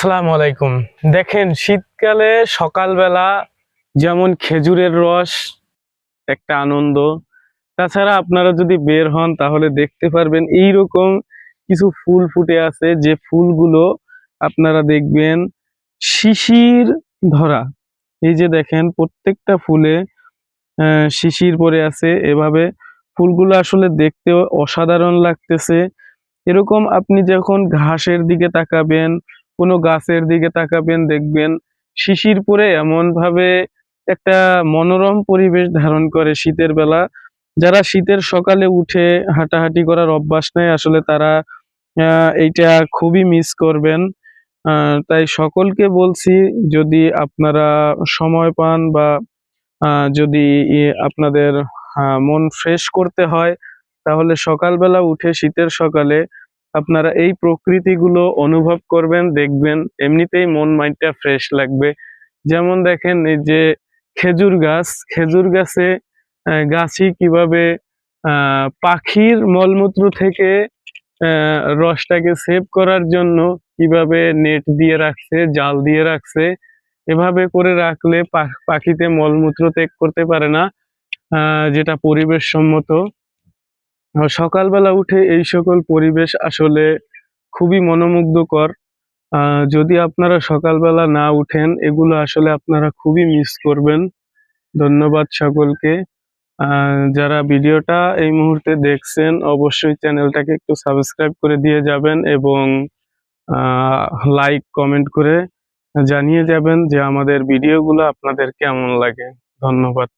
আসসালামু আলাইকুম। দেখেন, শীতকালে সকালবেলা যেমন খেজুরের রস একটা আনন্দ, তাছাড়া আপনারা যদি বের হন তাহলে দেখতে পারবেন এই রকম কিছু ফুল ফুটে আছে যে ফুলগুলো আপনারা দেখবেন শিশির ধরা। এই যে দেখেন, প্রত্যেকটা ফুলে শিশির পরে আছে। এভাবে ফুলগুলো আসলে দেখতেও অসাধারণ লাগতেছে। এরকম আপনি যখন ঘাসের দিকে তাকাবেন কোনো গাছের দিকে তাকাবেন, দেখবেন শিশির পরে এমন ভাবে একটা মনোরম পরিবেশ ধারণ করে শীতের বেলা। যারা শীতের সকালে উঠে হাঁটাহাঁটি করার অভ্যাস নেই আসলে তারা এইটা খুবই মিস করবেন। তাই সকলকে বলছি, যদি আপনারা সময় পান বা যদি আপনাদের মন ফ্রেশ করতে হয়, তাহলে সকালবেলা উঠে শীতের সকালে আপনারা এই প্রকৃতিগুলো অনুভব করবেন, দেখবেন, এমনিতেই মন মাইন্ডটা ফ্রেশ লাগবে। যেমন দেখেন এই যে খেজুর গাছ, খেজুর গাছে গাছই কীভাবে পাখির মলমূত্র থেকে রসটাকে সেভ করার জন্য কীভাবে নেট দিয়ে রাখছে, জাল দিয়ে রাখছে, এভাবে করে রাখলে পাখিতে মলমূত্র ত্যাগ করতে পারে না যেটা পরিবেশ সম্মত সকালবেলা উঠে এই সকল পরিবেশ আসলে খুবই মনোমুগ্ধকর। যদি আপনারা সকালবেলা না উঠেন, এগুলো আসলে আপনারা খুবই মিস করবেন। ধন্যবাদ সকলকে। যারা ভিডিওটা এই মুহূর্তে দেখছেন, অবশ্যই চ্যানেলটাকে একটু সাবস্ক্রাইব করে দিয়ে যাবেন এবং লাইক কমেন্ট করে জানিয়ে যাবেন যে আমাদের ভিডিওগুলো আপনাদের কেমন লাগে। ধন্যবাদ।